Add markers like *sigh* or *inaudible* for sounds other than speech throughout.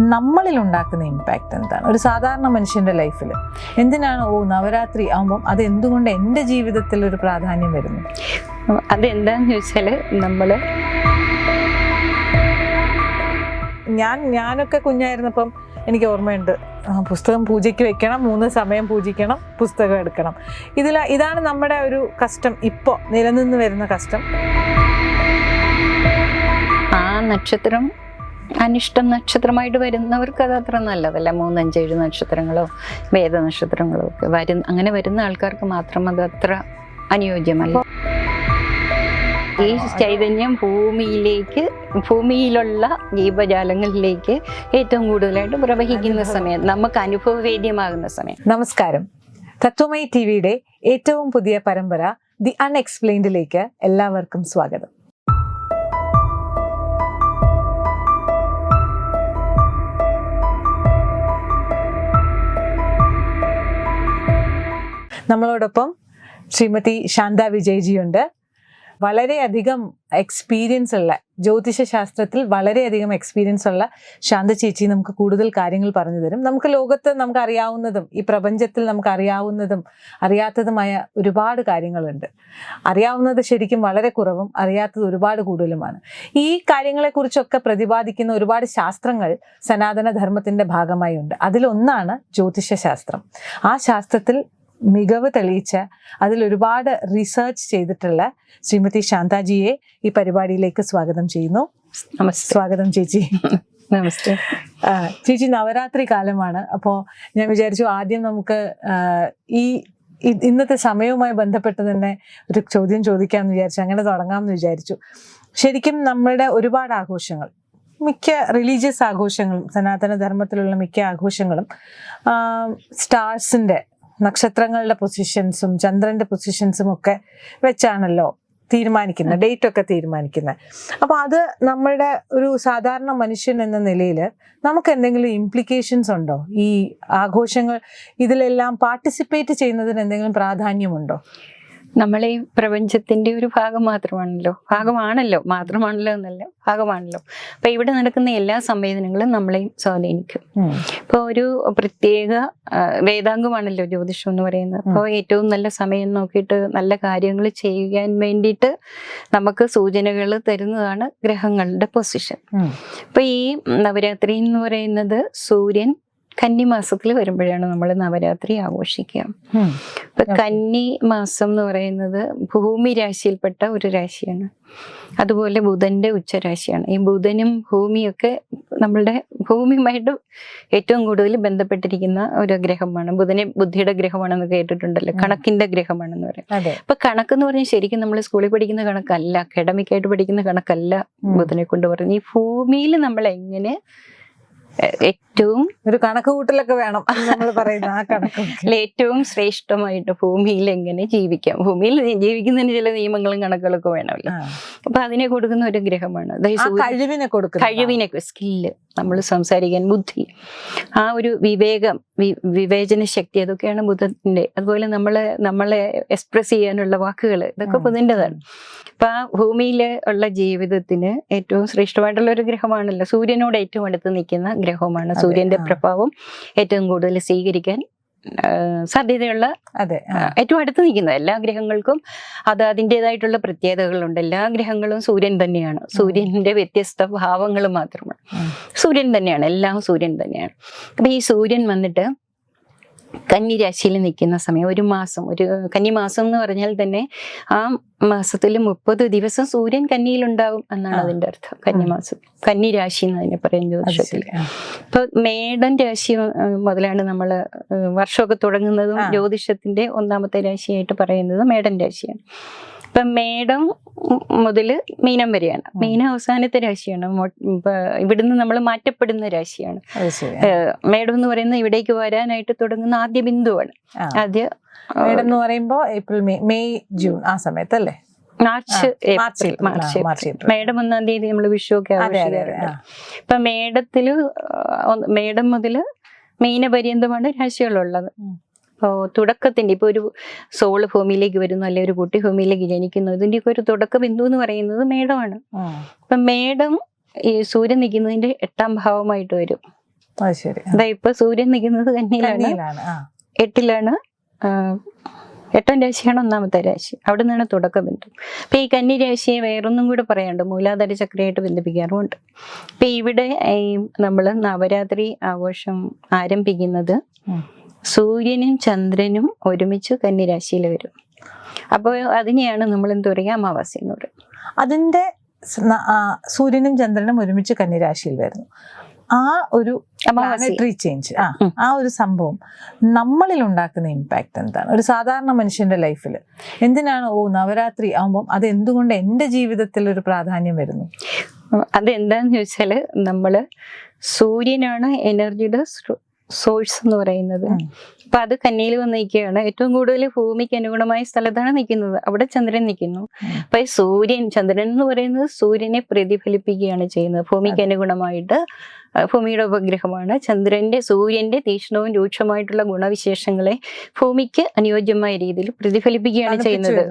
നമ്മളിൽ ഉണ്ടാക്കുന്ന ഇമ്പാക്റ്റ് എന്താണ്? ഒരു സാധാരണ മനുഷ്യന്റെ ലൈഫിൽ എന്തിനാണ് ഓ നവരാത്രി ആകുമ്പം അത് എന്തുകൊണ്ട് എന്റെ ജീവിതത്തിൽ ഒരു പ്രാധാന്യം വരുന്നു? അതെന്താന്ന് ചോദിച്ചാൽ നമ്മൾ ഞാൻ ഞാനൊക്കെ കുഞ്ഞായിരുന്നപ്പം എനിക്ക് ഓർമ്മയുണ്ട്. ആ, പുസ്തകം പൂജയ്ക്ക് വെക്കണം മൂന്ന് സമയം പൂജിക്കണം പുസ്തകം എടുക്കണം. ഇതിൽ ഇതാണ് നമ്മുടെ ഒരു കഷ്ടം ഇപ്പോൾ നിലനിന്ന് വരുന്ന കഷ്ടം. ആ നക്ഷത്രം അനിഷ്ടം നക്ഷത്രമായിട്ട് വരുന്നവർക്ക് അത് അത്ര നല്ലതല്ല. മൂന്നഞ്ചേഴ് നക്ഷത്രങ്ങളോ വേദ നക്ഷത്രങ്ങളോ ഒക്കെ വരുന്ന അങ്ങനെ വരുന്ന ആൾക്കാർക്ക് മാത്രം അത് അത്ര അനുയോജ്യമല്ല. ഈ ചൈതന്യം ഭൂമിയിലേക്ക് ഭൂമിയിലുള്ള ജീവജാലങ്ങളിലേക്ക് ഏറ്റവും കൂടുതലായിട്ട് പ്രവഹിക്കുന്ന സമയം നമുക്ക് അനുഭവവേദ്യമാകുന്ന സമയം. നമസ്കാരം. തത്വമൈ ടി വിയുടെ ഏറ്റവും പുതിയ പരമ്പര ദി അൺഎക്സ്പ്ലെയിൻഡിലേക്ക് എല്ലാവർക്കും സ്വാഗതം. നമ്മളോടൊപ്പം ശ്രീമതി ശാന്ത വിജയ്ജിയുണ്ട്. വളരെയധികം എക്സ്പീരിയൻസ് ഉള്ള ജ്യോതിഷ ശാസ്ത്രത്തിൽ വളരെയധികം എക്സ്പീരിയൻസ് ഉള്ള ശാന്ത ചേച്ചി നമുക്ക് കൂടുതൽ കാര്യങ്ങൾ പറഞ്ഞു തരും. നമുക്ക് ലോകത്ത് നമുക്ക് അറിയാവുന്നതും ഈ പ്രപഞ്ചത്തിൽ നമുക്ക് അറിയാവുന്നതും അറിയാത്തതുമായ ഒരുപാട് കാര്യങ്ങളുണ്ട്. അറിയാവുന്നത് ശരിക്കും വളരെ കുറവും അറിയാത്തത് ഒരുപാട് കൂടുതലുമാണ്. ഈ കാര്യങ്ങളെക്കുറിച്ചൊക്കെ പ്രതിപാദിക്കുന്ന ഒരുപാട് ശാസ്ത്രങ്ങൾ സനാതന ധർമ്മത്തിന്റെ ഭാഗമായി ഉണ്ട് അതിലൊന്നാണ് ജ്യോതിഷ ശാസ്ത്രം ആ ശാസ്ത്രത്തിൽ മികവ് തെളിയിച്ച അതിൽ ഒരുപാട് റിസർച്ച് ചെയ്തിട്ടുള്ള ശ്രീമതി ശാന്താജിയെ ഈ പരിപാടിയിലേക്ക് സ്വാഗതം ചെയ്യുന്നു. സ്വാഗതം ചേച്ചി. നമസ്തേ. ചേച്ചി നവരാത്രി കാലമാണ്. അപ്പോൾ ഞാൻ വിചാരിച്ചു ആദ്യം നമുക്ക് ഈ ഇന്നത്തെ സമയവുമായി ബന്ധപ്പെട്ട് തന്നെ ഒരു ചോദ്യം ചോദിക്കാമെന്ന് വിചാരിച്ചു അങ്ങനെ തുടങ്ങാമെന്ന് വിചാരിച്ചു. ശരിക്കും നമ്മളുടെ ഒരുപാട് ആഘോഷങ്ങൾ മിക്ക റിലീജിയസ് ആഘോഷങ്ങളും സനാതന ധർമ്മത്തിലുള്ള മിക്ക ആഘോഷങ്ങളും സ്റ്റാർസിന്റെ നക്ഷത്രങ്ങളുടെ പൊസിഷൻസും ചന്ദ്രന്റെ പൊസിഷൻസും ഒക്കെ വെച്ചാണല്ലോ തീരുമാനിക്കുന്നത് ഡേറ്റ് ഒക്കെ തീരുമാനിക്കുന്നത്. അപ്പോൾ അത് നമ്മളുടെ ഒരു സാധാരണ മനുഷ്യൻ എന്ന നിലയിൽ നമുക്ക് എന്തെങ്കിലും ഇംപ്ലിക്കേഷൻസ് ഉണ്ടോ? ഈ ആഘോഷങ്ങൾ ഇതിലെല്ലാം പാർട്ടിസിപ്പേറ്റ് ചെയ്യുന്നതിന് എന്തെങ്കിലും പ്രാധാന്യമുണ്ടോ? നമ്മളെ ഈ പ്രപഞ്ചത്തിന്റെ ഒരു ഭാഗം മാത്രമാണല്ലോ. ഭാഗമാണല്ലോ. മാത്രമാണല്ലോ എന്നല്ല ഭാഗമാണല്ലോ. അപ്പൊ ഇവിടെ നടക്കുന്ന എല്ലാ സംവേദനങ്ങളും നമ്മളെയും സ്വാധീനിക്കും. ഇപ്പൊ ഒരു പ്രത്യേക വേദാംഗമാണല്ലോ ജ്യോതിഷം എന്ന് പറയുന്നത്. അപ്പോൾ ഏറ്റവും നല്ല സമയം നോക്കിയിട്ട് നല്ല കാര്യങ്ങൾ ചെയ്യാൻ വേണ്ടിയിട്ട് നമുക്ക് സൂചനകൾ തരുന്നതാണ് ഗ്രഹങ്ങളുടെ പൊസിഷൻ. അപ്പൊ ഈ നവരാത്രി എന്ന് പറയുന്നത് സൂര്യൻ കന്നിമാസത്തിൽ വരുമ്പോഴാണ് നമ്മൾ നവരാത്രി ആഘോഷിക്കുക. ഇപ്പൊ കന്നി മാസം എന്ന് പറയുന്നത് ഭൂമി രാശിയിൽപ്പെട്ട ഒരു രാശിയാണ്. അതുപോലെ ബുധന്റെ ഉച്ചരാശിയാണ്. ഈ ബുധനും ഭൂമിയൊക്കെ നമ്മളുടെ ഭൂമിയുമായിട്ട് ഏറ്റവും കൂടുതൽ ബന്ധപ്പെട്ടിരിക്കുന്ന ഒരു ഗ്രഹമാണ്. ബുധനെ ബുദ്ധിയുടെ ഗ്രഹമാണെന്ന് കേട്ടിട്ടുണ്ടല്ലോ. കണക്കിന്റെ ഗ്രഹമാണെന്ന് പറയും. അപ്പൊ കണക്ക് എന്ന് പറഞ്ഞാൽ ശരിക്കും നമ്മൾ സ്കൂളിൽ പഠിക്കുന്ന കണക്കല്ല. അക്കാഡമിക് ആയിട്ട് പഠിക്കുന്ന കണക്കല്ല ബുധനെ കൊണ്ട് പറയുന്നത് ഈ ഭൂമിയിൽ നമ്മൾ എങ്ങനെ ഏറ്റവും ഒരു കണക്ക് കൂട്ടലൊക്കെ വേണം നമ്മൾ പറയുന്ന ആ കണക്ക് ഏറ്റവും ശ്രേഷ്ഠമായിട്ട് ഭൂമിയിൽ എങ്ങനെ ജീവിക്കാം? ഭൂമിയിൽ ജീവിക്കുന്നതിന് ചില നിയമങ്ങളും കണക്കുകളൊക്കെ വേണമല്ലോ. അപ്പൊ അതിനെ കൊടുക്കുന്ന ഒരു ഗ്രഹമാണ്. കഴിവിനെ കൊടുക്കുന്നു കഴിവിനെ സ്കില്ല്. നമ്മൾ സംസാരിക്കാൻ ബുദ്ധി. ആ ഒരു വിവേകം വിവേചന ശക്തി അതൊക്കെയാണ് ബുദ്ധത്തിന്റെ അതുപോലെ നമ്മളെ നമ്മളെ എക്സ്പ്രസ് ചെയ്യാനുള്ള വാക്കുകൾ ഇതൊക്കെ ഉം. അപ്പം ആ ഭൂമിയിൽ ഉള്ള ജീവിതത്തിന് ഏറ്റവും ശ്രേഷ്ഠമായിട്ടുള്ള ഒരു ഗ്രഹമാണല്ലോ. സൂര്യനോട് ഏറ്റവും അടുത്ത് നിൽക്കുന്ന ഗ്രഹമാണ്. സൂര്യന്റെ സൂര്യന്റെ പ്രഭാവം ഏറ്റവും കൂടുതൽ സ്വീകരിക്കാൻ സാധ്യതയുള്ള അതെ ഏറ്റവും അടുത്ത് നിൽക്കുന്ന എല്ലാ ഗ്രഹങ്ങൾക്കും അത് അതിന്റെതായിട്ടുള്ള പ്രത്യേകതകളുണ്ട്. എല്ലാ ഗ്രഹങ്ങളും സൂര്യൻ തന്നെയാണ്. സൂര്യന്റെ വ്യത്യസ്ത ഭാവങ്ങൾ മാത്രമാണ്. സൂര്യൻ തന്നെയാണ്. എല്ലാം സൂര്യൻ തന്നെയാണ്. അപ്പൊ ഈ സൂര്യൻ വന്നിട്ട് കന്നി രാശിയിൽ നിൽക്കുന്ന സമയം ഒരു മാസം ഒരു കന്നിമാസം എന്ന് പറഞ്ഞാൽ തന്നെ ആ മാസത്തിൽ മുപ്പത് ദിവസം സൂര്യൻ കന്നിയിലുണ്ടാവും എന്നാണ് അതിന്റെ അതിന്റെ അർത്ഥം. കന്നിമാസം. കന്നിരാശി എന്ന് അതിനെ പറയാൻ ജ്യോതിഷത്തിൽ ഇപ്പൊ മേടൻ രാശി മുതലാണ് നമ്മൾ വർഷമൊക്കെ തുടങ്ങുന്നതും ജ്യോതിഷത്തിന്റെ ഒന്നാമത്തെ രാശിയായിട്ട് പറയുന്നത് മേടൻ രാശിയാണ്. ഇപ്പൊ മേടം മുതൽ മീനം വരെയാണ്. മീനം അവസാനത്തെ രാശിയാണ്. ഇവിടുന്ന് നമ്മൾ മാറ്റപ്പെടുന്ന രാശിയാണ്. മേഡം മേടം എന്ന് പറയുന്നത് ഇവിടേക്ക് വരാനായിട്ട് തുടങ്ങുന്ന ആദ്യ ബിന്ദുവാണ്. ആദ്യ മേടം മേഡം എന്ന് പറയുമ്പോൾ ഏപ്രിൽ മെയ് മെയ് ജൂൺ ആ സമയത്ത് അല്ലേ മാർച്ച്. March madam. മേടം ഒന്നാം തീയതി നമ്മൾ വിഷു ഒക്കെ. ഇപ്പൊ മേടത്തിൽ മേഡം മേടം മുതൽ മീനപര്യന്തമാണ് രാശികളുള്ളത് ഉം. ഇപ്പോൾ തുടക്കത്തിന്റെ ഇപ്പൊ ഒരു സോൾ ഭൂമിയിലേക്ക് വരുന്നു അല്ലെങ്കിൽ ഒരു കുട്ടി ഭൂമിയിലേക്ക് ജനിക്കുന്നു ഇതിന്റെയൊക്കെ ഒരു തുടക്ക ബിന്ദു എന്ന് പറയുന്നത് മേടമാണ്. അപ്പൊ മേടം ഈ സൂര്യൻ നിൽക്കുന്നതിന്റെ എട്ടാം ഭാവമായിട്ട് വരും. അത് ഇപ്പൊ സൂര്യൻ നിൽക്കുന്നത് കന്നിയിലാണ്. എട്ടിലാണ് എട്ടാം രാശിയാണ് ഒന്നാമത്തെ രാശി. അവിടെ നിന്നാണ് തുടക്കബിന്ദു. അപ്പൊ ഈ കന്നി രാശിയെ വേറൊന്നും കൂടെ പറയാണ്ട് മൂലാധാര ചക്രയായിട്ട് ബന്ധിപ്പിക്കാറുമുണ്ട്. അപ്പൊ ഇവിടെ ഈ നമ്മൾ നവരാത്രി ആഘോഷം ആരംഭിക്കുന്നത്. സൂര്യനും ചന്ദ്രനും ഒരുമിച്ച് കന്നി രാശിയിൽ വരും. അപ്പോൾ അതിനെയാണ് നമ്മൾ എന്ത് പറയുക? അമാവാസി എന്ന് പറയും ആ, സൂര്യനും ചന്ദ്രനും ഒരുമിച്ച് കന്നിരാശിയിൽ വരുന്നു. ആ ഒരു പ്ലാനറ്ററി ചേഞ്ച് ആ ആ ഒരു സംഭവം നമ്മളിൽ ഉണ്ടാക്കുന്ന ഇമ്പാക്ട് എന്താണ്? ഒരു സാധാരണ മനുഷ്യന്റെ ലൈഫിൽ എന്തിനാണ്? ഓ നവരാത്രി ആകുമ്പോൾ അത് എന്തുകൊണ്ട് എന്റെ ജീവിതത്തിൽ ഒരു പ്രാധാന്യം വരുന്നു? അതെന്താന്ന് ചോദിച്ചാൽ നമ്മൾ സൂര്യനാണ് എനർജിയുടെ സോഴ്സ് എന്ന് പറയുന്നത്. അപ്പൊ അത് കന്നിയിൽ വന്ന് നിൽക്കുകയാണ്. ഏറ്റവും കൂടുതൽ ഭൂമിക്ക് അനുഗുണമായ സ്ഥലത്താണ് നിൽക്കുന്നത്. അവിടെ ചന്ദ്രൻ നിൽക്കുന്നു. അപ്പൊ ഈ സൂര്യൻ ചന്ദ്രൻ എന്ന് പറയുന്നത് സൂര്യനെ പ്രതിഫലിപ്പിക്കുകയാണ് ചെയ്യുന്നത്. ഭൂമിക്ക് അനുഗുണമായിട്ട് ഭൂമിയുടെ ഉപഗ്രഹമാണ്. ചന്ദ്രന്റെ സൂര്യന്റെ തീക്ഷ്ണവും രൂക്ഷമായിട്ടുള്ള ഗുണവിശേഷങ്ങളെ ഭൂമിക്ക് അനുയോജ്യമായ രീതിയിൽ പ്രതിഫലിപ്പിക്കുകയാണ് ചെയ്യുന്നത്.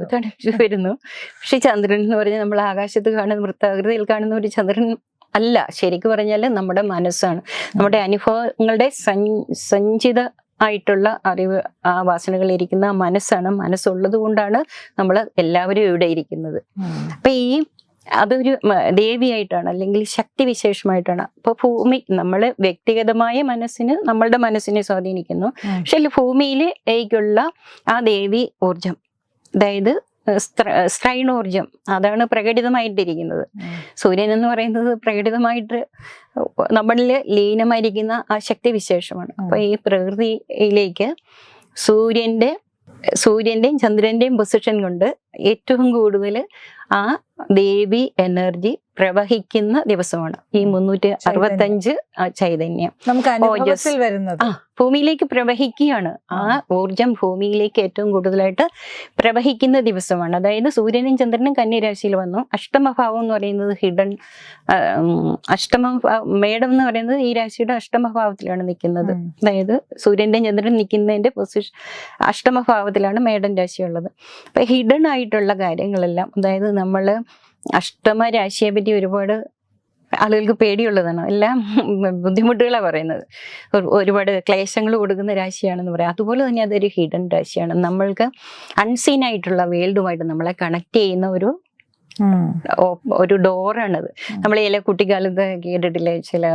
വരുന്നു. പക്ഷെ ചന്ദ്രൻ എന്ന് പറഞ്ഞാൽ നമ്മൾ ആകാശത്ത് കാണുന്ന വൃത്താകൃതിയിൽ കാണുന്ന ഒരു ചന്ദ്രൻ അല്ല ശരിക്കും പറഞ്ഞാൽ നമ്മുടെ മനസ്സാണ്. നമ്മുടെ അനുഭവങ്ങളുടെ സഞ്ചിത ആയിട്ടുള്ള അറിവ് ആ വാസനകളിരിക്കുന്ന ആ മനസ്സാണ്. മനസ്സുള്ളത് കൊണ്ടാണ് നമ്മൾ എല്ലാവരും ഇവിടെ ഇരിക്കുന്നത്. അപ്പൊ ഈ അതൊരു ദേവിയായിട്ടാണ് അല്ലെങ്കിൽ ശക്തി വിശേഷമായിട്ടാണ്. അപ്പൊ ഭൂമി നമ്മൾ വ്യക്തിഗതമായ മനസ്സിന് നമ്മളുടെ മനസ്സിനെ സ്വാധീനിക്കുന്നു. പക്ഷെ ഭൂമിയിലേക്കുള്ള ആ ദേവി ഊർജം അതായത് സ്ത്രൈണോർജം അതാണ് പ്രകടിതമായിട്ടിരിക്കുന്നത്. സൂര്യൻ എന്ന് പറയുന്നത് പ്രകടിതമായിട്ട് നമ്മളിൽ ലീനമായിരിക്കുന്ന ആ ശക്തി വിശേഷമാണ് അപ്പൊ ഈ പ്രകൃതിയിലേക്ക് സൂര്യന്റെ സൂര്യന്റെയും ചന്ദ്രന്റെയും പൊസിഷൻ കൊണ്ട് ഏറ്റവും കൂടുതൽ ആ ദേവി എനർജി പ്രവഹിക്കുന്ന ദിവസമാണ്. ഈ മുന്നൂറ്റി അറുപത്തഞ്ച് ചൈതന്യം. നമുക്ക് ഓജസ്. വരുന്നത്. ആ ഭൂമിയിലേക്ക് പ്രവഹിക്കുകയാണ്. ആ ഊർജം ഭൂമിയിലേക്ക് ഏറ്റവും കൂടുതലായിട്ട് പ്രവഹിക്കുന്ന ദിവസമാണ്. അതായത് സൂര്യനും ചന്ദ്രനും കന്യരാശിയിൽ വന്നു. അഷ്ടമഭാവം എന്ന് പറയുന്നത് ഹിഡൻ അഷ്ടമ മേടം എന്ന് പറയുന്നത് ഈ രാശിയുടെ അഷ്ടമഭാവത്തിലാണ് നിൽക്കുന്നത്. അതായത് സൂര്യന്റെ ചന്ദ്രൻ നിൽക്കുന്നതിന്റെ പൊസിഷൻ അഷ്ടമഭാവത്തിലാണ് മേടൻ രാശിയുള്ളത്. അപ്പൊ ഹിഡൻ ആയിട്ടുള്ള കാര്യങ്ങളെല്ലാം അതായത് നമ്മൾ അഷ്ടമ രാശിയെ പറ്റി ഒരുപാട് ആളുകൾക്ക് പേടിയുള്ളതാണ്. എല്ലാം ബുദ്ധിമുട്ടുകളാണ് പറയുന്നത്. ഒരു- ഒരുപാട് ക്ലേശങ്ങൾ കൊടുക്കുന്ന രാശിയാണെന്ന് പറയാം. അതുപോലെ തന്നെ അതൊരു ഹിഡൻ രാശിയാണ്. നമ്മൾക്ക് അൺസീൻ ആയിട്ടുള്ള വേൾഡുമായിട്ട് നമ്മളെ കണക്ട് ചെയ്യുന്ന ഒരു ഒരു ഡോറാണത്. നമ്മൾ ചില കുട്ടിക്കാലത്ത് കേട്ടിട്ടില്ലേ? ചില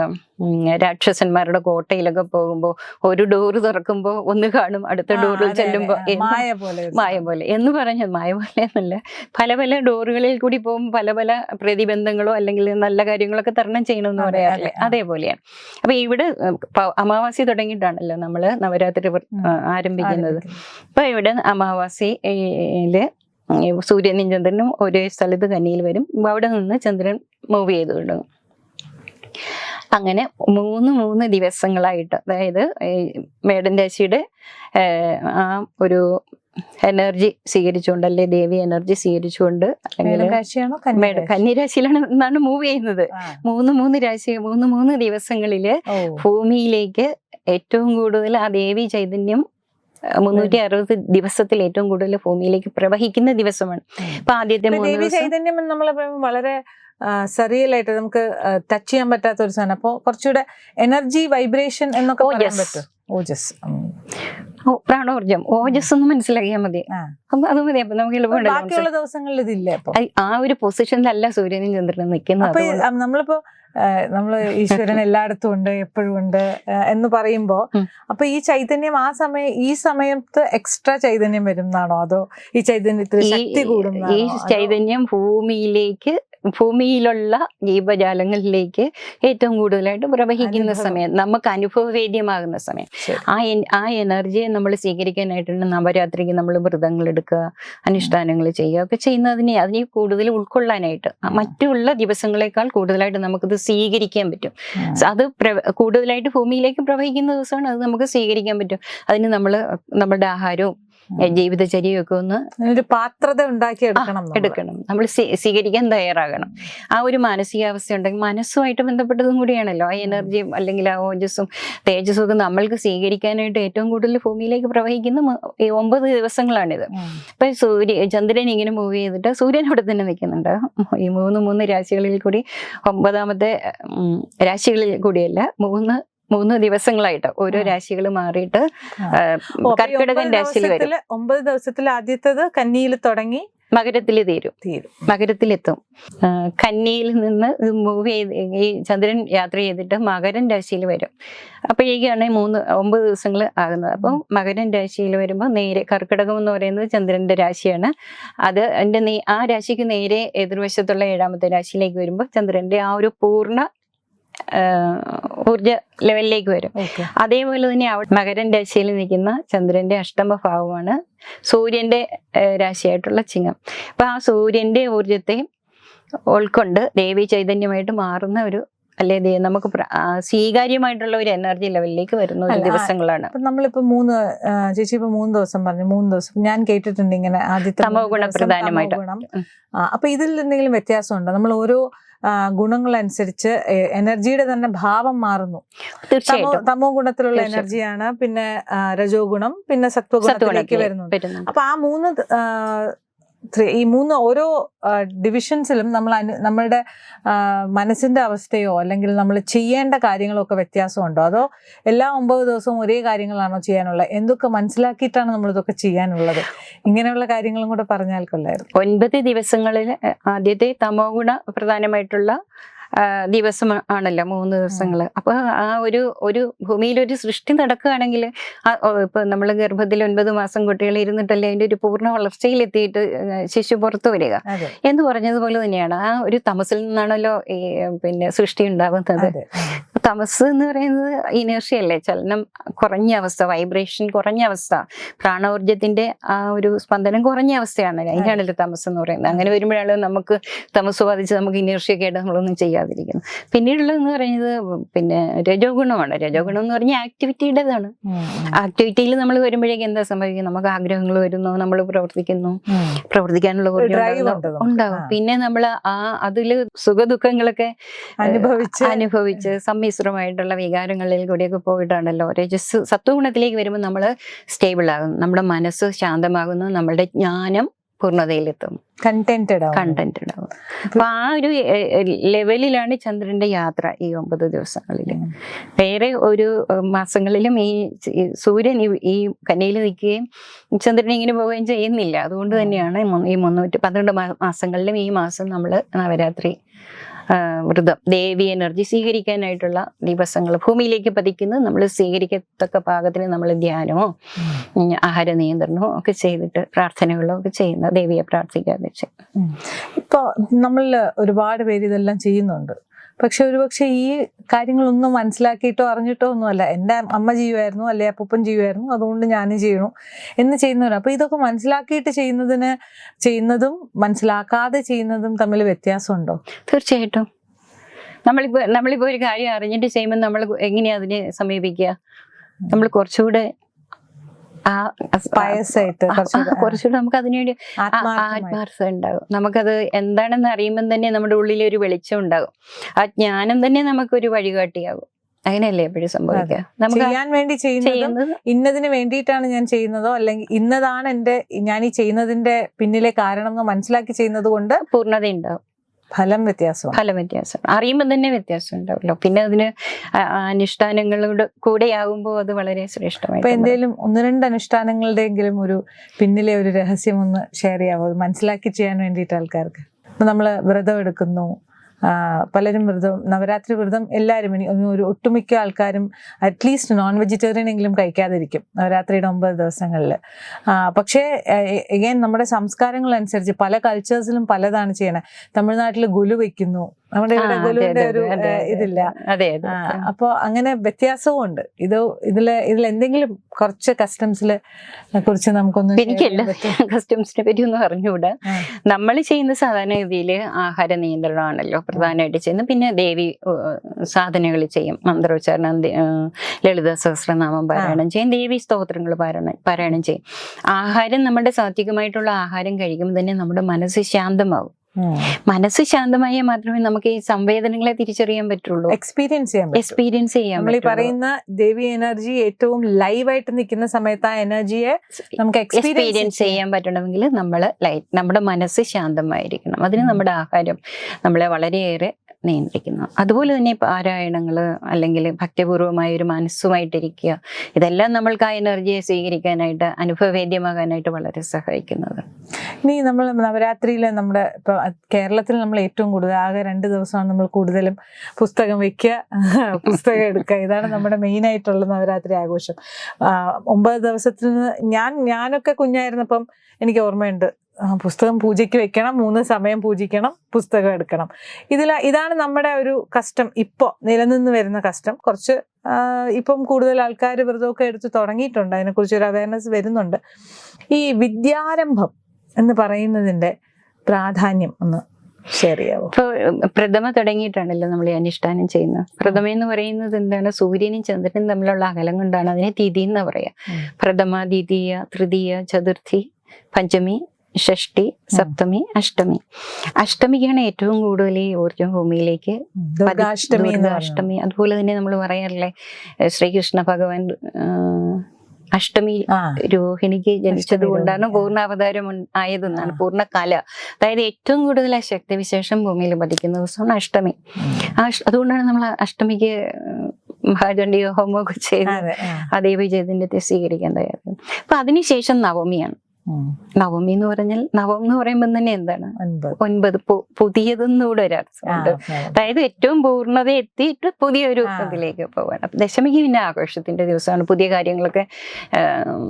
രാക്ഷസന്മാരുടെ കോട്ടയിലൊക്കെ പോകുമ്പോൾ ഒരു ഡോറ് തുറക്കുമ്പോൾ ഒന്ന് കാണും അടുത്ത ഡോറിൽ. ചെല്ലുമ്പോൾ മായ പോലെ മായ പോലെ. എന്ന് പറഞ്ഞ മായ പോലെ എന്നല്ല. പല പല ഡോറുകളിൽ കൂടി പോകുമ്പോൾ പല പല പ്രതിബന്ധങ്ങളോ അല്ലെങ്കിൽ നല്ല കാര്യങ്ങളൊക്കെ തരണം ചെയ്യണമെന്ന് പറയാറില്ലേ? അതേപോലെയാണ്. അപ്പൊ ഇവിടെ അമാവാസി തുടങ്ങിയിട്ടാണല്ലോ നമ്മൾ നവരാത്രി ആരംഭിക്കുന്നത്. അപ്പൊ ഇവിടെ അമാവാസിയിൽ സൂര്യനും ചന്ദ്രനും ഒരേ സ്ഥലത്ത് കന്നിയിൽ വരും. അവിടെ നിന്ന് ചന്ദ്രൻ മൂവ് ചെയ്ത് തുടങ്ങും. അങ്ങനെ മൂന്ന് മൂന്ന് ദിവസങ്ങളായിട്ട് അതായത് മേടൻ രാശിയുടെ ആ ഒരു എനർജി സ്വീകരിച്ചുകൊണ്ട് അല്ലെ ദേവി എനർജി സ്വീകരിച്ചുകൊണ്ട് അല്ലെങ്കിൽ കന്നിരാശിയിലാണ് എന്നാണ് മൂവ് ചെയ്യുന്നത്. മൂന്ന് മൂന്ന് രാശി മൂന്ന് മൂന്ന് ദിവസങ്ങളിൽ ഭൂമിയിലേക്ക് ഏറ്റവും കൂടുതൽ ആ ദേവി ചൈതന്യം മുന്നൂറ്റി അറുപത് ദിവസത്തിൽ ഏറ്റവും കൂടുതൽ ഭൂമിയിലേക്ക് പ്രവഹിക്കുന്ന ദിവസമാണ്. അപ്പൊ ആദ്യത്തെ മൂന്ന് ചൈതന്യം നമ്മളെ നമ്മൾ വളരെ സറിയൽ ആയിട്ട് നമുക്ക് ടച്ച് ചെയ്യാൻ പറ്റാത്ത ഒരു സാധനം. അപ്പോൾ കുറച്ചുകൂടെ എനർജി വൈബ്രേഷൻ എന്നൊക്കെ പറയാൻ. പറ്റും. ഓജസ് ഓ, പ്രാണോർജം. ഓജസ് ഒന്ന് മനസ്സിലാക്കിയാൽ മതി. അപ്പൊ അത് മതി. അപ്പൊ നമുക്ക് എളുപ്പമുണ്ടല്ലോ ബാക്കിയുള്ള ദിവസങ്ങളിൽ ഇതില്ല ആ ഒരു പൊസിഷനിലല്ല സൂര്യനും ചന്ദ്രനും നിൽക്കുന്നത് നമ്മളിപ്പോ ആ, നമ്മൾ ഈശ്വരൻ എല്ലായിടത്തും ഉണ്ട് എപ്പോഴും ഉണ്ട് എന്ന് പറയുമ്പോൾ. അപ്പൊ ഈ ചൈതന്യം ആ സമയം ഈ സമയത്ത് എക്സ്ട്രാ ചൈതന്യം വരുന്നതാണോ അതോ ഈ ചൈതന്യത്തിൽ ശക്തി ഈ ചൈതന്യം ഭൂമിയിലേക്ക് ഭൂമിയിലുള്ള ജീവജാലങ്ങളിലേക്ക് ഏറ്റവും കൂടുതലായിട്ട് പ്രവഹിക്കുന്ന. സമയം നമുക്ക് അനുഭവവേദ്യമാകുന്ന സമയം. ആ ആ എനർജിയെ നമ്മൾ സ്വീകരിക്കാനായിട്ടുള്ള നവരാത്രിക്ക് നമ്മൾ വ്രതങ്ങൾ എടുക്കുക അനുഷ്ഠാനങ്ങൾ ചെയ്യുക ഒക്കെ ചെയ്യുന്നതിനെ അതിനെ കൂടുതൽ ഉൾക്കൊള്ളാനായിട്ട്. മറ്റുള്ള ദിവസങ്ങളെക്കാൾ കൂടുതലായിട്ട് നമുക്കത് സ്വീകരിക്കാൻ പറ്റും. അത് കൂടുതലായിട്ട് ഭൂമിയിലേക്ക് പ്രവഹിക്കുന്ന ദിവസമാണ് അത് നമുക്ക് സ്വീകരിക്കാൻ പറ്റും. അതിന് നമ്മൾ നമ്മുടെ ആഹാരവും ജീവിതചര്യയൊക്കെ ഒന്ന് ഒരു പാത്രത ഉണ്ടാക്കി എടുക്കണം എടുക്കണം. നമ്മൾ സ്വീകരിക്കാൻ തയ്യാറാകണം. ആ ഒരു മാനസികാവസ്ഥ ഉണ്ടെങ്കിൽ മനസ്സുമായിട്ട് ബന്ധപ്പെട്ടതും കൂടിയാണല്ലോ. ആ എനർജിയും അല്ലെങ്കിൽ ആ ഓജസ്സും തേജസ്സും ഒക്കെ നമ്മൾക്ക് സ്വീകരിക്കാനായിട്ട് ഏറ്റവും കൂടുതൽ ഭൂമിയിലേക്ക് പ്രവഹിക്കുന്ന ഒമ്പത് ദിവസങ്ങളാണിത്. ഇപ്പൊ സൂര്യ ചന്ദ്രൻ ഇങ്ങനെ മൂവ് ചെയ്തിട്ട് സൂര്യൻ അവിടെ തന്നെ നിൽക്കുന്നുണ്ട്. ഈ മൂന്ന് മൂന്ന് രാശികളിൽ കൂടി ഒമ്പതാമത്തെ രാശികളിൽ കൂടിയല്ല മൂന്ന് മൂന്ന് ദിവസങ്ങളായിട്ട് ഓരോ രാശികൾ മാറിയിട്ട് കർക്കിടകൻ രാശിയിൽ വരും. ഒമ്പത് ദിവസത്തിൽ ആദ്യത്തേത് കന്നിയിൽ തുടങ്ങി മകരത്തിൽ തീരും. തീരും. മകരത്തിലെത്തും. കന്നിയിൽ നിന്ന് മൂവ് ചെയ്ത് ഈ ചന്ദ്രൻ യാത്ര ചെയ്തിട്ട് മകരൻ രാശിയിൽ വരും. അപ്പോഴേക്കാണ് മൂന്ന് ഒമ്പത് ദിവസങ്ങൾ ആകുന്നത്. അപ്പം മകരൻ രാശിയിൽ വരുമ്പോൾ നേരെ കർക്കിടകം എന്ന് പറയുന്നത് ചന്ദ്രന്റെ രാശിയാണ്. അത് എന്റെ ആ രാശിക്ക് നേരെ എതിർവശത്തുള്ള ഏഴാമത്തെ രാശിയിലേക്ക് വരുമ്പോൾ ചന്ദ്രന്റെ ആ ഒരു പൂർണ ഊർജ ലെവലിലേക്ക് വരും. അതേപോലെ തന്നെ അവിടെ മകരൻ രാശിയിൽ നിൽക്കുന്ന ചന്ദ്രന്റെ അഷ്ടമ ഭാവമാണ് സൂര്യന്റെ രാശിയായിട്ടുള്ള ചിങ്ങം. അപ്പൊ ആ സൂര്യന്റെ ഊർജത്തെ ഉൾക്കൊണ്ട് ദേവി ചൈതന്യമായിട്ട് മാറുന്ന ഒരു അല്ലെ നമുക്ക് സ്വീകാര്യമായിട്ടുള്ള ഒരു എനർജി ലെവലിലേക്ക് വരുന്ന ഒരു ദിവസങ്ങളാണ്. നമ്മളിപ്പോ മൂന്ന് ചേച്ചി ഇപ്പൊ മൂന്ന് ദിവസം പറഞ്ഞു മൂന്ന് ദിവസം. ഞാൻ കേട്ടിട്ടുണ്ട് ഇങ്ങനെ ആദ്യത്തെ അപ്പൊ ഇതിൽ എന്തെങ്കിലും വ്യത്യാസമുണ്ടോ? നമ്മൾ ഓരോ ഗുണങ്ങളനുസരിച്ച് എനർജിയുടെ തന്നെ ഭാവം മാറുന്നു. തമോ തീർച്ചയായിട്ടും. തമോ ഗുണത്തിലുള്ള എനർജിയാണ് പിന്നെ രജോ ഗുണം പിന്നെ സത്വഗുണത്തിലേക്ക് വരുന്നു അപ്പൊ ആ മൂന്ന് ഈ മൂന്ന് ഓരോ ഡിവിഷൻസിലും നമ്മൾ നമ്മളുടെ മനസ്സിന്റെ അവസ്ഥയോ അല്ലെങ്കിൽ നമ്മൾ ചെയ്യേണ്ട കാര്യങ്ങളോ ഒക്കെ വ്യത്യാസമുണ്ടോ? അതോ എല്ലാ ഒമ്പത് ദിവസവും ഒരേ കാര്യങ്ങളാണോ ചെയ്യാനുള്ളത് എന്തൊക്കെ മനസ്സിലാക്കിയിട്ടാണ് നമ്മൾ ഇതൊക്കെ ചെയ്യാനുള്ളത്? ഇങ്ങനെയുള്ള കാര്യങ്ങളും കൂടെ പറഞ്ഞാൽ കൊള്ളായിരുന്നു. ഒൻപത് ദിവസങ്ങളിൽ ആദ്യത്തെ തമോ ഗുണ പ്രധാനമായിട്ടുള്ള ദിവസം ആണല്ലോ മൂന്ന് ദിവസങ്ങൾ അപ്പൊ ആ ഒരു ഒരു ഭൂമിയിൽ ഒരു സൃഷ്ടി നടക്കുകയാണെങ്കിൽ ഇപ്പൊ നമ്മൾ ഗർഭത്തിൽ ഒൻപത് മാസം കുട്ടികൾ ഇരുന്നിട്ടല്ലേ അതിന്റെ ഒരു പൂർണ വളർച്ചയിൽ എത്തിയിട്ട് ശിശു പുറത്തു വരിക. എന്ന് പറഞ്ഞതുപോലെ തന്നെയാണ് ആ ഒരു തമസിൽ നിന്നാണല്ലോ ഈ പിന്നെ സൃഷ്ടി ഉണ്ടാവുന്നത് അതെ. തമസ് എന്ന് പറയുന്നത് ഇനേർഷ്യ അല്ലേ ചലനം കുറഞ്ഞ അവസ്ഥ വൈബ്രേഷൻ കുറഞ്ഞ അവസ്ഥ പ്രാണോർജത്തിന്റെ ആ ഒരു സ്പന്ദനം കുറഞ്ഞ അവസ്ഥയാണ്. അതിനാണല്ലോ തമസ് എന്ന് പറയുന്നത്. അങ്ങനെ വരുമ്പോഴാണ് നമുക്ക് തമസ് ബാധിച്ച് നമുക്ക് ഇനേർഷ്യയൊക്കെ ആയിട്ട് നമ്മളൊന്നും ചെയ്യാതിരിക്കുന്നത്. പിന്നീടുള്ളതെന്ന് പറയുന്നത് പിന്നെ രജോ ഗുണമാണ് രജോ ഗുണം എന്ന് പറഞ്ഞാൽ ആക്ടിവിറ്റിയുടേതാണ്. ആക്ടിവിറ്റിയിൽ നമ്മൾ വരുമ്പോഴേക്കും എന്താ സംഭവിക്കുക? നമുക്ക് ആഗ്രഹങ്ങൾ വരുന്നു നമ്മൾ പ്രവർത്തിക്കുന്നു. പ്രവർത്തിക്കാനുള്ള ഉണ്ടാവും. പിന്നെ നമ്മൾ ആ അതിൽ സുഖദുഃഖങ്ങളൊക്കെ അനുഭവിച്ച്. അനുഭവിച്ച് സമ്മിശ്രമായിട്ടുള്ള വികാരങ്ങളിൽ കൂടിയൊക്കെ പോയിട്ടാണല്ലോ. രജസ് സത്വഗുണത്തിലേക്ക് വരുമ്പോൾ നമ്മൾ സ്റ്റേബിൾ ആകും നമ്മുടെ മനസ്സ് ശാന്തമാകുന്നു. നമ്മളുടെ ജ്ഞാനം പൂർണതയിലെത്തും. കണ്ടന്റഡ് ആവും കണ്ടന്റ് ഉണ്ടാവും അപ്പൊ ആ ഒരു ലെവലിലാണ് ചന്ദ്രന്റെ യാത്ര ഈ ഒമ്പത് ദിവസങ്ങളിൽ. വേറെ ഒരു മാസങ്ങളിലും ഈ സൂര്യൻ ഈ- കന്നിയിൽ നിൽക്കുകയും ചന്ദ്രൻ ഇങ്ങനെ പോവുകയും ചെയ്യുന്നില്ല. അതുകൊണ്ട് തന്നെയാണ് ഈ മുന്നൂറ്റി പന്ത്രണ്ട് മാസങ്ങളിലും ഈ മാസം നമ്മൾ നവരാത്രി വ്രതം. ദേവി എനർജി സ്വീകരിക്കാനായിട്ടുള്ള ദിവസങ്ങൾ ഭൂമിയിലേക്ക് പതിക്കുന്നത് നമ്മൾ സ്വീകരിക്കത്തക്ക പാകത്തിന് നമ്മൾ ധ്യാനമോ ആഹാര നിയന്ത്രണമോ ഒക്കെ ചെയ്തിട്ട് പ്രാർത്ഥനകളോ ഒക്കെ ചെയ്യുന്ന ദേവിയെ പ്രാർത്ഥിക്കാതെ ചെയ്യും ഉം. ഇപ്പൊ നമ്മളിൽ ഒരുപാട് പേര് ഇതെല്ലാം ചെയ്യുന്നുണ്ട്. പക്ഷെ ഒരുപക്ഷെ ഈ കാര്യങ്ങളൊന്നും മനസ്സിലാക്കിയിട്ടോ അറിഞ്ഞിട്ടോ ഒന്നുമല്ല. എന്റെ അമ്മ ചെയ്യുമായിരുന്നു അല്ലെ അപ്പൂപ്പൻ ചെയ്യുമായിരുന്നു അതുകൊണ്ട് ഞാനും ചെയ്യണു എന്ന് ചെയ്യുന്നവരാണ് അപ്പൊ ഇതൊക്കെ മനസ്സിലാക്കിയിട്ട് ചെയ്യുന്നതിന് ചെയ്യുന്നതും മനസ്സിലാക്കാതെ ചെയ്യുന്നതും തമ്മിൽ വ്യത്യാസമുണ്ടോ? തീർച്ചയായിട്ടും. നമ്മളിപ്പോ നമ്മളിപ്പോ ഒരു കാര്യം അറിഞ്ഞിട്ട് ചെയ്യുമ്പോൾ നമ്മൾ എങ്ങനെയാ അതിനെ സമീപിക്കുക? നമ്മൾ കുറച്ചുകൂടെ കുറച്ചുകൂടെ, നമുക്ക് അതിനുവേണ്ടി ആത്മാർത്ഥത ഉണ്ടാകും. നമുക്കത് എന്താണെന്ന് അറിയുമ്പോൾ തന്നെ നമ്മുടെ ഉള്ളിൽ ഒരു വെളിച്ചം ഉണ്ടാകും. ആ ജ്ഞാനം തന്നെ നമുക്കൊരു വഴികാട്ടിയാകും. അങ്ങനെയല്ലേ എപ്പോഴും സംഭവിക്കുക? നമുക്ക് ചെയ്യാൻ വേണ്ടി ചെയ്യുന്നതും ചെയ്യുന്നത് ഇന്നതിന് വേണ്ടിയിട്ടാണ് ഞാൻ ചെയ്യുന്നതോ അല്ലെങ്കിൽ ഇന്നതാണ് എന്റെ ഞാൻ ഈ ചെയ്യുന്നതിന്റെ പിന്നിലെ കാരണം എന്ന് മനസ്സിലാക്കി ചെയ്യുന്നത് കൊണ്ട് പൂർണത ഉണ്ടാവും ഫലം വ്യത്യാസം ഫലം വ്യത്യാസം അറിയുമ്പോൾ തന്നെ വ്യത്യാസം ഉണ്ടാവുമല്ലോ. പിന്നെ അതിന് അനുഷ്ഠാനങ്ങളോട് കൂടെ ആകുമ്പോൾ അത് വളരെ അപ്പൊ ഇപ്പൊ എന്തേലും ഒന്ന് രണ്ട് അനുഷ്ഠാനങ്ങളുടെയെങ്കിലും ഒരു പിന്നിലെ ഒരു രഹസ്യം ഒന്ന് ഷെയർ ചെയ്യാവോ മനസ്സിലാക്കി ചെയ്യാൻ വേണ്ടിയിട്ട് ആൾക്കാർക്ക്. ഇപ്പൊ നമ്മൾ വ്രതം എടുക്കുന്നു. പലരും വ്രതം നവരാത്രി വ്രതം എല്ലാവരും ഒരു ഒട്ടുമിക്ക ആൾക്കാരും അറ്റ്ലീസ്റ്റ് നോൺ വെജിറ്റേറിയൻ എങ്കിലും കഴിക്കാതിരിക്കും നവരാത്രിയുടെ ഒമ്പത് ദിവസങ്ങളിൽ. പക്ഷേ എഗൈൻ നമ്മുടെ സംസ്കാരങ്ങൾ അനുസരിച്ച് പല കൾച്ചേഴ്സിലും പലതാണ് ചെയ്യണത് തമിഴ്നാട്ടിൽ ഗുലു വെക്കുന്നു നമ്മുടെ ഇവിടെ ഗുലുവിന്റെ ഒരു ഇതില്ല. അതെ. അതെ അങ്ങനെ വ്യത്യാസവും ഉണ്ട് ഇത് ഇതിൽ ഇതിൽ എന്തെങ്കിലും കുറച്ച് കസ്റ്റംസിൽ കുറിച്ച് നമുക്കൊന്ന് share എനിക്ക് ചെയ്യാൻ എല്ലാ പറ്റുമോ? കസ്റ്റംസിനെ *laughs* പറ്റി ഒന്നും അറിഞ്ഞുകൂടാ നമ്മൾ ചെയ്യുന്ന സാധാരണ രീതിയിൽ ആഹാര നിയന്ത്രണമാണല്ലോ പ്രധാനമായിട്ട് ചെയ്യുന്നത്. പിന്നെ ദേവി സാധനങ്ങൾ ചെയ്യും. മന്ത്രോച്ചാരണം ലളിത സഹസ്രനാമം പാരായണം ചെയ്യും. ദേവി സ്തോത്രങ്ങൾ പാരായണം പാരായണം ചെയ്യും. ആഹാരം നമ്മുടെ സാത്വികമായിട്ടുള്ള ആഹാരം കഴിക്കുമ്പോൾ തന്നെ നമ്മുടെ മനസ്സ് ശാന്തമാവും. മനസ്സ് ശാന്തമായ മാത്രമേ നമുക്ക് ഈ സംവേദനങ്ങളെ തിരിച്ചറിയാൻ പറ്റുള്ളൂ. എക്സ്പീരിയൻസ് ചെയ്യാൻ എക്സ്പീരിയൻസ് ചെയ്യാം നമ്മൾ ഈ പറയുന്ന ദേവി എനർജി ഏറ്റവും ലൈവായിട്ട് നിൽക്കുന്ന സമയത്ത് ആ എനർജിയെ നമുക്ക് എക്സ്പീരിയൻസ് എക്സ്പീരിയൻസ് ചെയ്യാൻ പറ്റണമെങ്കിൽ നമ്മൾ ലൈറ്റ് നമ്മുടെ മനസ്സ് ശാന്തമായിരിക്കണം. അതിന് നമ്മുടെ ആഹാരം നമ്മളെ വളരെയേറെ നിയന്ത്രിക്കുന്നു. അതുപോലെ തന്നെ പാരായണങ്ങൾ അല്ലെങ്കിൽ ഭക്തിപൂർവമായ ഒരു മനസ്സുമായിട്ടിരിക്കുക ഇതെല്ലാം നമ്മൾക്ക് ആ എനർജിയെ സ്വീകരിക്കാനായിട്ട് അനുഭവവേദ്യമാകാനായിട്ട് വളരെ സഹായിക്കുന്നത്. ഇനി നമ്മൾ നവരാത്രിയിൽ നമ്മുടെ ഇപ്പോൾ കേരളത്തിൽ നമ്മൾ ഏറ്റവും കൂടുതൽ ആകെ രണ്ട് ദിവസമാണ് നമ്മൾ കൂടുതലും പുസ്തകം വെക്കുക *laughs* പുസ്തകം എടുക്കുക ഇതാണ് നമ്മുടെ മെയിൻ ആയിട്ടുള്ള നവരാത്രി ആഘോഷം. ഒമ്പത് ദിവസത്തിൽ നിന്ന് ഞാൻ ഞാനൊക്കെ കുഞ്ഞായിരുന്നപ്പം എനിക്ക് ഓർമ്മയുണ്ട്. പുസ്തകം പൂജയ്ക്ക് വെക്കണം മൂന്ന് സമയം പൂജിക്കണം പുസ്തകം എടുക്കണം. ഇതിൽ ഇതാണ് നമ്മുടെ ഒരു കഷ്ടം. ഇപ്പോൾ നിലനിന്ന് വരുന്ന കഷ്ടം. കുറച്ച് ഇപ്പം കൂടുതൽ ആൾക്കാർ വ്രതമൊക്കെ എടുത്ത് തുടങ്ങിയിട്ടുണ്ട്. അതിനെക്കുറിച്ച് ഒരു അവയർനെസ് വരുന്നുണ്ട്. ഈ വിദ്യാരംഭം എന്ന് പറയുന്നതിന്റെ പ്രാധാന്യം ഒന്ന് ഷെയർ ഇപ്പോൾ പ്രഥമ തുടങ്ങിയിട്ടാണല്ലോ നമ്മൾ ഈ അനുഷ്ഠാനം ചെയ്യുന്നത്. പ്രഥമ എന്ന് പറയുന്നത് എന്താണ്? സൂര്യനും ചന്ദ്രനും തമ്മിലുള്ള അകലം കൊണ്ടാണ് അതിനെ തിഥി എന്ന് പറയുക. പ്രഥമ ദ്വിതീയ തൃതീയ ചതുർത്ഥി പഞ്ചമി ഷഷ്ടി സപ്തമി അഷ്ടമി അഷ്ടമിക്കാണ് ഏറ്റവും കൂടുതൽ ഈ ഊർജം ഭൂമിയിലേക്ക് അഷ്ടമി. അതുപോലെ തന്നെ നമ്മൾ പറയാറില്ലേ ശ്രീകൃഷ്ണ ഭഗവാൻ അഷ്ടമി രോഹിണിക്ക് ജനിച്ചത് കൊണ്ടാണ് പൂർണ അവതാരം പൂർണാവതാരം ആയതെന്നാണ് ആ. പൂർണ കല അതായത് ഏറ്റവും കൂടുതൽ ആ ശക്തിവിശേഷം ഭൂമിയിൽ പതിക്കുന്ന ദിവസമാണ് അഷ്ടമി അതുകൊണ്ടാണ് നമ്മൾ അഷ്ടമിക്ക് മഹാചണ്ഡി ഒക്കെ ചെയ്ത് ആ. ദേവീചൈതന്യത്തെ സ്വീകരിക്കാൻ തയ്യാറാണ് അപ്പൊ അതിനുശേഷം നവമിയാണ്. നവമി എന്ന് പറഞ്ഞാൽ നവം എന്ന് പറയുമ്പോൾ തന്നെ എന്താണ്? ഒൻപത് പുതിയതെന്നുകൂടെ ഒരു അർത്ഥമുണ്ട്. അതായത് ഏറ്റവും പൂർണത എത്തിയിട്ട് പുതിയൊരു. ഇതിലേക്ക് പോവാണ്. അപ്പൊ ദശമിക്ക് പിന്നെ ആഘോഷത്തിന്റെ ദിവസമാണ്. പുതിയ കാര്യങ്ങളൊക്കെ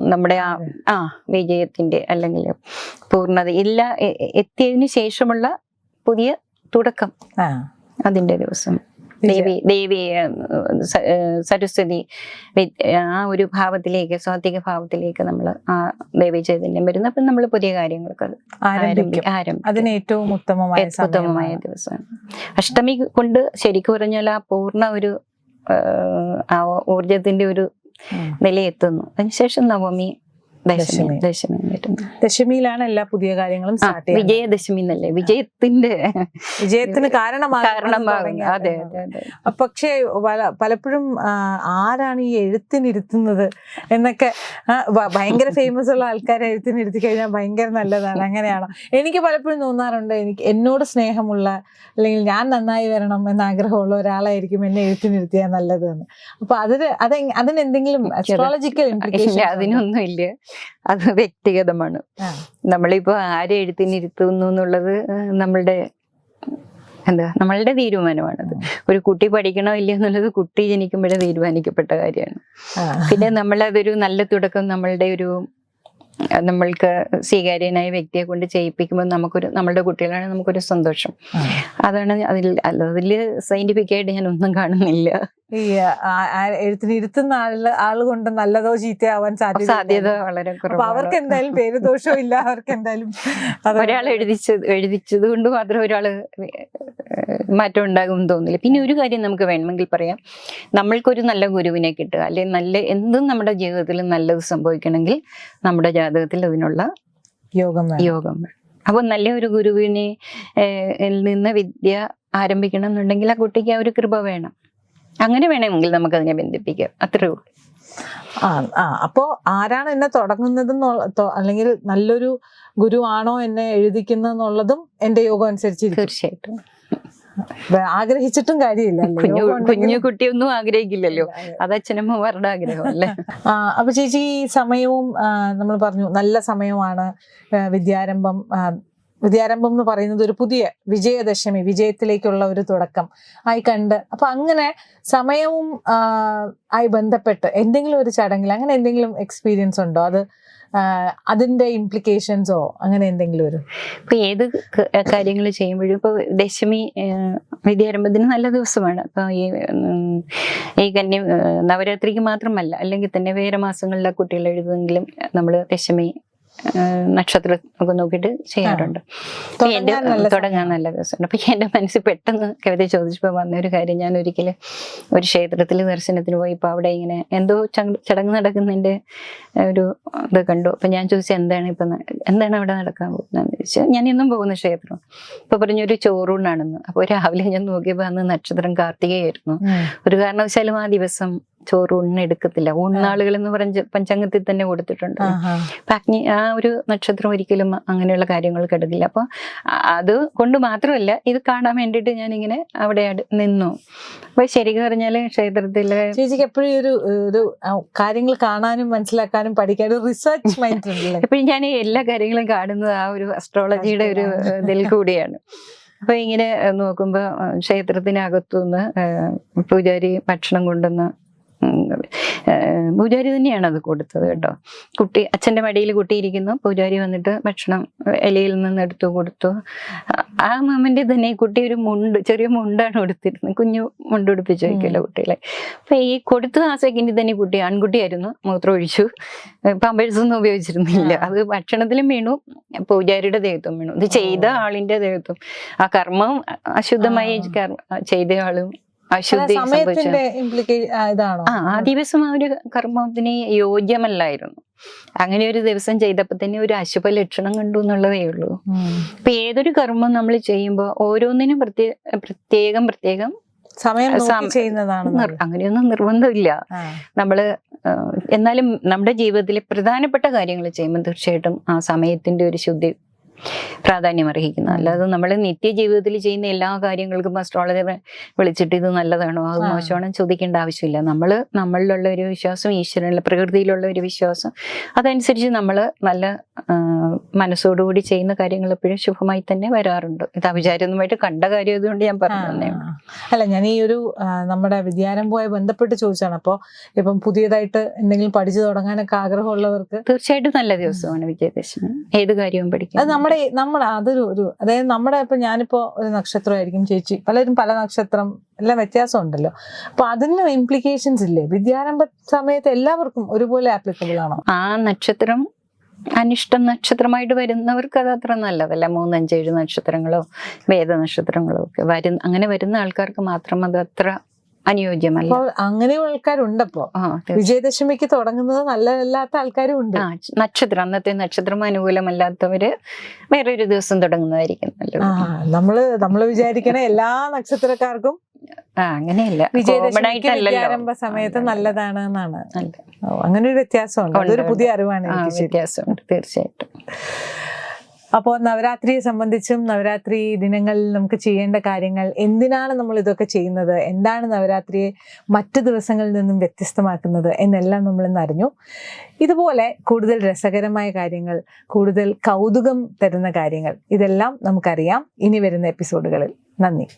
നമ്മുടെ ആ ആ വിജയത്തിന്റെ അല്ലെങ്കിൽ പൂർണത എല്ലാ എത്തിയതിനു ശേഷമുള്ള പുതിയ തുടക്കം. അതിന്റെ ദിവസം. ദേവി ദേവി സരസ്വതി ആ ഒരു ഭാവത്തിലേക്ക് സ്വാത്വിക ഭാവത്തിലേക്ക് നമ്മൾ ആ ദേവി ചൈതന്യം വരുന്നു. അപ്പം നമ്മൾ പുതിയ കാര്യങ്ങളൊക്കെ ആരംഭിക്കും. അതിന് ഏറ്റവും ഉത്തമമായ ഉത്തമമായ. ദിവസമാണ്. അഷ്ടമി കൊണ്ട് ശരിക്കും പറഞ്ഞാൽ ആ പൂർണ ഒരു ആ ഊർജത്തിന്റെ ഒരു നിലയെത്തുന്നു. അതിനുശേഷം നവമി ദശമി. ദശമി. ദശമിയിലാണ് എല്ലാ പുതിയ കാര്യങ്ങളും സ്റ്റാർട്ട് ചെയ്യുന്നത്. വിജയദശമി എന്നല്ലേ വിജയത്തിന്റെ വിജയത്തിന് കാരണമാകും അതെ പക്ഷേ പല പലപ്പോഴും ആരാണ് ഈ എഴുത്തിനിരുത്തുന്നത് എന്നൊക്കെ ഭയങ്കര ഫേമസ് ഉള്ള ആൾക്കാരെ എഴുത്തിനിരുത്തി കഴിഞ്ഞാൽ ഭയങ്കര നല്ലതാണ്. അങ്ങനെയാണോ. എനിക്ക് പലപ്പോഴും തോന്നാറുണ്ട് എനിക്ക് എന്നോട് സ്നേഹമുള്ള അല്ലെങ്കിൽ ഞാൻ നന്നായി വരണം എന്ന ആഗ്രഹമുള്ള ഒരാളായിരിക്കും എന്നെ എഴുത്തിനിരുത്തിയാൽ നല്ലത് എന്ന് അപ്പൊ അതിന് അത് അതിന് എന്തെങ്കിലും അസ്ട്രോളജിക്കൽ ഇല്ല അതിനൊന്നും ഇല്ല അത് വ്യക്തിഗതമാണ്. നമ്മളിപ്പോ ആരെ എഴുത്തിനിരുത്തുന്നു എന്നുള്ളത് നമ്മളുടെ എന്താ നമ്മളുടെ തീരുമാനമാണത്. ഒരു കുട്ടി പഠിക്കണോ ഇല്ലയോ എന്നുള്ളത് കുട്ടി ജനിക്കുമ്പോഴേ തീരുമാനിക്കപ്പെട്ട കാര്യമാണ്. പിന്നെ നമ്മൾ നമ്മളതൊരു നല്ല തുടക്കം നമ്മളുടെ ഒരു നമ്മൾക്ക് സ്വീകാര്യനായ വ്യക്തിയെ കൊണ്ട് ചെയ്യിപ്പിക്കുമ്പോൾ നമുക്കൊരു നമ്മളുടെ കുട്ടികളാണ് നമുക്കൊരു സന്തോഷം. അതാണ് അതിൽ അതിൽ സയന്റിഫിക് ആയിട്ട് ഞാൻ ഒന്നും കാണുന്നില്ല. ഈ എഴുത്തിനിരുത്തുന്ന ആൾ ആൾ കൊണ്ട് നല്ലതോ ചീത്തയാവാൻ സാധ്യത സാധ്യത വളരെ അപ്പൊ കുറവാണ്. അവർക്ക് എന്തായാലും പേര് ദോഷവും ഇല്ല അവർക്ക് എന്തായാലും ഒരാൾ എഴുതിച്ചത് എഴുതിച്ചത് കൊണ്ട് മാത്രം ഒരാൾ മാറ്റം ഉണ്ടാകും തോന്നില്ല. പിന്നെ ഒരു കാര്യം നമുക്ക് വേണമെങ്കിൽ പറയാം. നമ്മൾക്കൊരു നല്ല ഗുരുവിനെ കിട്ടുക അല്ലെങ്കിൽ നല്ല എന്തും നമ്മുടെ ജീവിതത്തിൽ നല്ലത് സംഭവിക്കണമെങ്കിൽ നമ്മുടെ ജാതകത്തിൽ അതിനുള്ള യോഗം. യോഗം അപ്പൊ അപ്പോൾ നല്ല ഒരു ഗുരുവിനെ നിന്ന് വിദ്യ ആരംഭിക്കണം എന്നുണ്ടെങ്കിൽ ആ കുട്ടിക്ക് ആ ഒരു കൃപ വേണം. അങ്ങനെ വേണമെങ്കിൽ നമുക്ക് അതിനെ ബന്ധിപ്പിക്കാം. അത്രേ ഉള്ളൂ. ആ ആ അപ്പോ ആരാണ് എന്നെ തുടങ്ങുന്നത് അല്ലെങ്കിൽ നല്ലൊരു ഗുരുവാണോ എന്നെ എന്നെ എഴുതിക്കുന്നതെന്നുള്ളതും എന്റെ യോഗം അനുസരിച്ച് തീർച്ചയായിട്ടും. ആഗ്രഹിച്ചിട്ടും കാര്യമില്ല കുഞ്ഞു കുട്ടിയൊന്നും ആഗ്രഹിക്കില്ലല്ലോ. അത് അച്ഛനമ്മമാരുടെ ആഗ്രഹം അല്ലേ? ആ, അപ്പൊ ചേച്ചി ഈ സമയവും നമ്മൾ പറഞ്ഞു നല്ല സമയമാണ് വിദ്യാരംഭം വിദ്യാരംഭം എന്ന് പറയുന്നത് ഒരു പുതിയ വിജയദശമി വിജയത്തിലേക്കുള്ള ഒരു തുടക്കം ആയി കണ്ട്. അപ്പൊ അങ്ങനെ സമയവും ആയി ബന്ധപ്പെട്ട് എന്തെങ്കിലും ഒരു ചടങ്ങിൽ അങ്ങനെ എന്തെങ്കിലും എക്സ്പീരിയൻസ് ഉണ്ടോ? അത് അതിന്റെ ഇംപ്ലിക്കേഷൻസോ അങ്ങനെ എന്തെങ്കിലും ഒരു? ഇപ്പൊ ഏത് കാര്യങ്ങൾ ചെയ്യുമ്പോഴും ഇപ്പൊ ദശമി വിദ്യാരംഭത്തിന് നല്ല ദിവസമാണ്. ഇപ്പൊ ഈ ഈ കന്യ നവരാത്രിക്ക് മാത്രമല്ല അല്ലെങ്കിൽ തന്നെ വേറെ മാസങ്ങളിലെ കുട്ടികൾ എഴുതുമെങ്കിലും നമ്മൾ ദശമി നക്ഷത്രം ഒക്കെ നോക്കിയിട്ട് ചെയ്യാറുണ്ട്. അപ്പൊ എന്റെ തുടങ്ങാൻ നല്ല രസമുണ്ട് അപ്പൊ എന്റെ മനസ്സിൽ പെട്ടെന്ന് കവിത ചോദിച്ചപ്പോൾ വന്ന ഒരു കാര്യം ഞാൻ ഒരിക്കലും ഒരു ക്ഷേത്രത്തിൽ ദർശനത്തിന് പോയി ഇപ്പൊ അവിടെ ഇങ്ങനെ എന്തോ ചട- ചടങ്ങ് നടക്കുന്നതിന്റെ ഒരു ഇത് കണ്ടു. അപ്പൊ ഞാൻ ചോദിച്ചു എന്താണ് ഇപ്പൊ എന്താണ് അവിടെ നടക്കാൻ പോകുന്നതെന്ന് ചോദിച്ചാൽ ഞാൻ എന്നും പോകുന്ന ക്ഷേത്രം. ഇപ്പൊ പറഞ്ഞൊരു ചോറൂണാണെന്ന് അപ്പൊ രാവിലെ ഞാൻ നോക്കിയപ്പോ അന്ന് നക്ഷത്രം കാർത്തികയായിരുന്നു. ഒരു കാരണവശാലും ആ ദിവസം ചോറൂണിന് എടുക്കത്തില്ല. ഉണ്ണാളുകൾ എന്ന് പറഞ്ഞ പഞ്ചാംഗത്തിൽ തന്നെ കൊടുത്തിട്ടുണ്ട്. അപ്പൊ അഗ്നി ആ ഒരു നക്ഷത്രം ഒരിക്കലും അങ്ങനെയുള്ള കാര്യങ്ങൾക്ക് എടുക്കില്ല അപ്പൊ അ- അത് കൊണ്ട് മാത്രമല്ല ഇത് കാണാൻ വേണ്ടിയിട്ട് ഇങ്ങനെ അവിടെ നിന്നു. അപ്പൊ ശരിക്കും പറഞ്ഞാൽ ക്ഷേത്രത്തിലെ ചേച്ചിക്ക് എപ്പോഴും ഒരു ഒരു കാര്യങ്ങൾ കാണാനും മനസ്സിലാക്കാനും പഠിക്കാനും റിസർച്ച് മൈൻഡ് എപ്പോഴും ഞാൻ എല്ലാ കാര്യങ്ങളും കാണുന്നത് ആ ഒരു അസ്ട്രോളജിയുടെ ഒരു. ഇതിൽ കൂടിയാണ്. അപ്പൊ ഇങ്ങനെ നോക്കുമ്പോ ക്ഷേത്രത്തിനകത്തുനിന്ന് പൂജാരി ഭക്ഷണം കൊണ്ടുവന്ന് പൂജാരി തന്നെയാണ് അത് കൊടുത്തത് കേട്ടോ. കുട്ടി അച്ഛന്റെ മടിയിൽ കുട്ടിയിരിക്കുന്നു. പൂജാരി വന്നിട്ട് ഭക്ഷണം ഇലയിൽ നിന്ന് എടുത്തു കൊടുത്തു. ആ- മാമന്റെ തന്നെ കുട്ടി ഒരു മുണ്ട് ചെറിയ മുണ്ടാണ് കൊടുത്തിരുന്നത്. കുഞ്ഞു മുണ്ട് ഉടുപ്പിച്ച് വയ്ക്കുമല്ലോ കുട്ടികളെ അപ്പൊ ഈ കൊടുത്ത ആ സെക്കൻഡിൽ തന്നെ കുട്ടി ആൺകുട്ടിയായിരുന്നു. മൂത്രം ഒഴിച്ചു. പമ്പേഴ്സ് ഒന്നും ഉപയോഗിച്ചിരുന്നില്ല. അത് ഭക്ഷണത്തിലും വീണു. പൂജാരിയുടെ ദേഹത്തും വീണു. ഇത് ചെയ്ത ആളിന്റെ ആളിന്റെ ദേഹത്തും. ആ കർമ്മം അശുദ്ധമായി ചെയ്ത ആളും സമയത്തിന്റെ ഇതാണോ? ആ ആ ദിവസം ആ ഒരു കർമ്മത്തിന് യോഗ്യമല്ലായിരുന്നു അങ്ങനെ ഒരു ദിവസം ചെയ്തപ്പോ തന്നെ ഒരു അശുഭ ലക്ഷണം കണ്ടു എന്നുള്ളതേ ഉള്ളൂ. ഇപ്പൊ ഏതൊരു കർമ്മം നമ്മൾ ചെയ്യുമ്പോൾ ഓരോന്നിനും പ്രത്യേക പ്രത്യേകം പ്രത്യേകം സമയം ചെയ്യുന്നതാണ് അങ്ങനെയൊന്നും നിർബന്ധമില്ല. നമ്മൾ എന്നാലും നമ്മുടെ ജീവിതത്തിലെ പ്രധാനപ്പെട്ട കാര്യങ്ങൾ ചെയ്യുമ്പോൾ തീർച്ചയായിട്ടും ആ സമയത്തിന്റെ ഒരു ശുദ്ധി പ്രാധാന്യം അർഹിക്കുന്നു. അല്ലാതെ നമ്മൾ നിത്യജീവിതത്തിൽ ചെയ്യുന്ന എല്ലാ കാര്യങ്ങൾക്കും അസ്ട്രോളജി വിളിച്ചിട്ട് ഇത് നല്ലതാണോ? അത്. മോശമാണോ ചോദിക്കേണ്ട ആവശ്യമില്ല. നമ്മൾ നമ്മളിലുള്ള ഒരു വിശ്വാസം ഈശ്വരനുള്ള പ്രകൃതിയിലുള്ള ഒരു വിശ്വാസം അതനുസരിച്ച് നമ്മൾ നല്ല മനസ്സോടുകൂടി ചെയ്യുന്ന കാര്യങ്ങൾ എപ്പോഴും ശുഭമായി തന്നെ വരാറുണ്ട്. ഇത് അവിചാരിതമായിട്ട് കണ്ട കാര്യം ഇതുകൊണ്ട് ഞാൻ പറഞ്ഞു തന്നേ അല്ല ഞാൻ ഈ ഒരു നമ്മുടെ പോയ ബന്ധപ്പെട്ട് ചോദിച്ചാണ് അപ്പോൾ ഇപ്പം പുതിയതായിട്ട് എന്തെങ്കിലും പഠിച്ചു തുടങ്ങാനൊക്കെ ആഗ്രഹമുള്ളവർക്ക് തീർച്ചയായിട്ടും നല്ല ദിവസമാണ് വിജയദശമി. ഏത് കാര്യവും പഠിക്കും. അത് നമ്മുടെ നമ്മുടെ അതൊരു ഒരു അതായത് നമ്മുടെ ഇപ്പൊ ഞാനിപ്പോ ഒരു നക്ഷത്രമായിരിക്കും ചേച്ചി. പലരും പല നക്ഷത്രം എല്ലാം വ്യത്യാസം ഉണ്ടല്ലോ അപ്പൊ അതിന് ഇംപ്ലിക്കേഷൻസ് ഇല്ലേ? വിദ്യാരംഭ സമയത്ത് എല്ലാവർക്കും ഒരുപോലെ ആപ്ലിക്കബിൾ ആണോ? ആ നക്ഷത്രം അനിഷ്ട നക്ഷത്രമായിട്ട് വരുന്നവർക്ക് അത് അത്ര നല്ലതല്ല. മൂന്നഞ്ചേഴ് നക്ഷത്രങ്ങളോ വേദ നക്ഷത്രങ്ങളോ ഒക്കെ വരുന്ന അങ്ങനെ വരുന്ന ആൾക്കാർക്ക് മാത്രം അത് അത്ര അനുയോജ്യമല്ല. അങ്ങനെയുള്ള ആൾക്കാരുണ്ടപ്പോ വിജയദശമിക്ക് തുടങ്ങുന്നത് നല്ലതല്ലാത്ത ആൾക്കാരും ഉണ്ട് നക്ഷത്രം അന്നത്തെ നക്ഷത്രം അനുകൂലമല്ലാത്തവര് വേറൊരു ദിവസം തുടങ്ങുന്നതായിരിക്കും നല്ലത്. നമ്മൾ നമ്മൾ വിചാരിക്കണ എല്ലാ നക്ഷത്രക്കാർക്കും അങ്ങനെയല്ല. വിജയദശമിക്ക് ആരംഭ സമയത്ത് നല്ലതാണ് എന്നാണ് അങ്ങനെ ഒരു വ്യത്യാസമുണ്ട്. അതൊരു പുതിയ അറിവാണ് വ്യത്യാസമുണ്ട്. തീർച്ചയായിട്ടും. അപ്പോൾ നവരാത്രിയെ സംബന്ധിച്ചും നവരാത്രി ദിനങ്ങളിൽ നമുക്ക് ചെയ്യേണ്ട കാര്യങ്ങൾ എന്തിനാണ് നമ്മൾ ഇതൊക്കെ ചെയ്യുന്നത്? എന്താണ് നവരാത്രിയെ മറ്റു ദിവസങ്ങളിൽ നിന്നും വ്യത്യസ്തമാക്കുന്നത് എന്നെല്ലാം നമ്മൾ ഇന്ന് അറിഞ്ഞു. ഇതുപോലെ കൂടുതൽ രസകരമായ കാര്യങ്ങൾ കൂടുതൽ കൗതുകം തരുന്ന കാര്യങ്ങൾ ഇതെല്ലാം നമുക്കറിയാം. ഇനി വരുന്ന എപ്പിസോഡുകളിൽ. നന്ദി.